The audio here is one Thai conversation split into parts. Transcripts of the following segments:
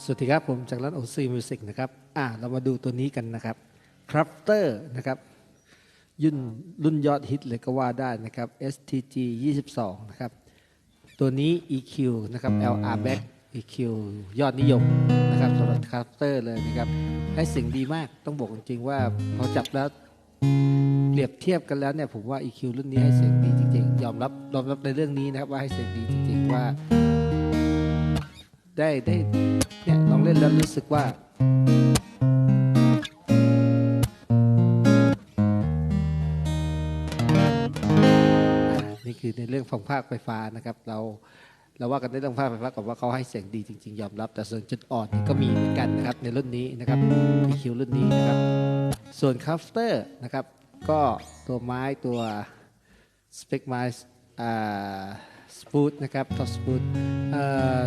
สวัสดีครับ ผมจากร้านโอซีมิวสิกนะครับ อ่า เรามาดูตัวนี้กันนะครับคราฟเตอร์นะครับยุ่นรุ่นยอดฮิตเลยก็ว่าได้นะครับ STG 22 นะครับ ตัวนี้ EQ นะครับ LR Back EQ ยอดนิยมนะครับสำหรับคราฟเตอร์เลยนะครับให้เสียงดีมากต้องบอกจริงๆว่าพอจับแล้วเปรียบเทียบกันแล้วเนี่ยผมว่า EQ รุ่นนี้ให้เสียงดีจริงๆ ยอมรับยอมรับในเรื่องนี้นะครับว่าให้เสียงดีจริงๆว่า ได้ได้เนี่ยลองเล่นแล้วรู้สึกว่านี่คือในเรื่องของภาคไฟฟ้านะครับ เราเราว่ากันในเรื่องภาคไฟฟ้ากับว่าเขาให้เสียงดีจริง ๆ ยอมรับ แต่ส่วนจุดอ่อนก็มีเหมือนกันนะครับในรุ่นนี้นะครับ EQ รุ่นนี้นะครับ ส่วนคัฟเตอร์นะครับ ก็ตัวไม้ตัวสเปกไม้อ่า ฟูดนะครับท็อปสปูด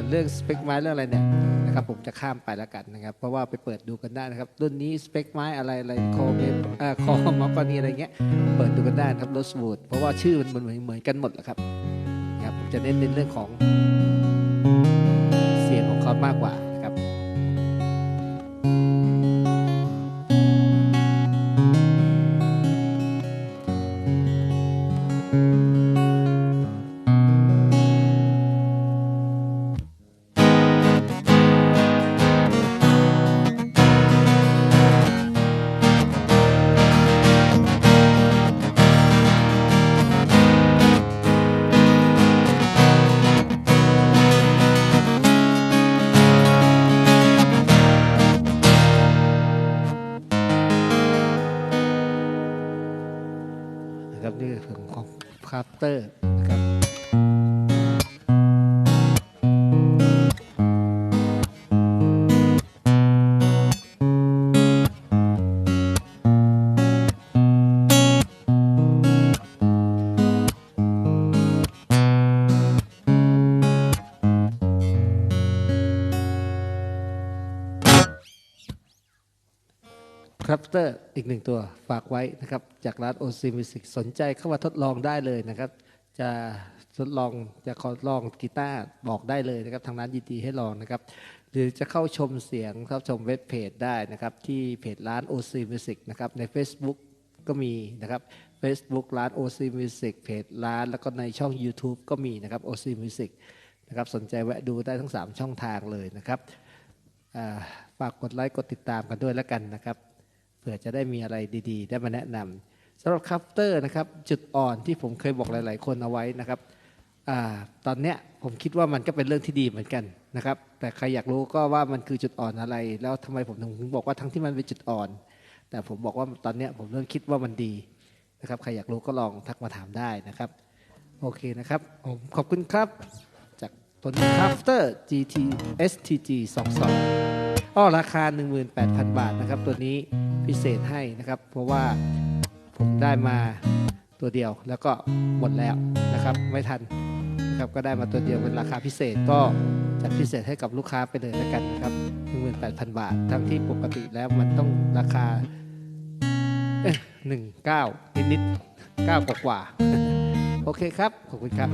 เรื่องสเปกไม้เรื่องอะไรเนี่ยนะครับผมจะข้ามไปแล้วกันนะครับ เพราะว่าไปเปิดดูกันได้นะครับรุ่นนี้สเปกไม้อะไรอะไรคอเบคอมาปานีอะไรเงี้ยเปิดดูกันได้ครับรสบูดเพราะว่าชื่อมันเหมือนเหมือนกันหมดแหละครับนะครับผมจะเน้นในเรื่องของเสียงของเขามากกว่า ครับนี่คือของของคราฟเตอร์ ครับคราฟเตอร์อีกหนึ่งตัวฝากไว้นะครับ จากร้าน OC Music สนใจเข้ามาทดลองได้เลยนะครับ จะทดลองจะขอลองกีตาร์บอกได้เลยนะครับ ทางร้านยินดีให้ลองนะครับ หรือจะเข้าชมเสียงเข้าชมเว็บเพจได้นะครับ ที่เพจร้าน OC Music นะครับ ใน Facebook ก็มีนะครับ Facebook ร้าน OC Music เพจร้านแล้วก็ในช่อง YouTube ก็มีนะครับ OC Music นะครับสนใจแวะดูได้ทั้ง 3 ช่องทางเลยนะครับฝากกดไลค์กดติดตามกันด้วยแล้วกันนะครับ ผื่อจะได้มีอะไรดีๆ ได้มาแนะนำสำหรับคัพเตอร์นะครับจุดอ่อนที่ผมเคยบอกหลาย ๆ คนเอาไว้นะครับอตอนเนี้ยผมคิดว่ามันก็เป็นเรื่องที่ดีเหมือนกันนะครับแต่ใครอยากรู้ก็ว่ามันคือจุดอ่อนอะไร แล้วทำไมผมถึงบอกว่าทั้งที่มันเป็นจุดอ่อน แต่ผมบอกว่าตอนเนี้ยผมเริ่มคิดว่ามันดีนะครับใครอยากรู้ก็ลองทักมาถามได้นะครับโอเคนะครับผมขอบคุณครับจากตัวนี้ Crafter GT STG 22อ้อราคา 18,000 บาทนะครับตัวนี้ พิเศษให้นะครับ เพราะว่าผมได้มาตัวเดียวแล้วก็หมดแล้วนะครับไม่ทันนะครับก็ได้มาตัวเดียวเป็นราคาพิเศษก็จัดพิเศษให้กับลูกค้าไปเลยแล้วกันนะครับ18,000 บาท ทั้งที่ปกติแล้วมันต้องราคาหนึ่งเก้านิดนิดๆเก้ากว่าๆโอเคครับ ขอบคุณครับ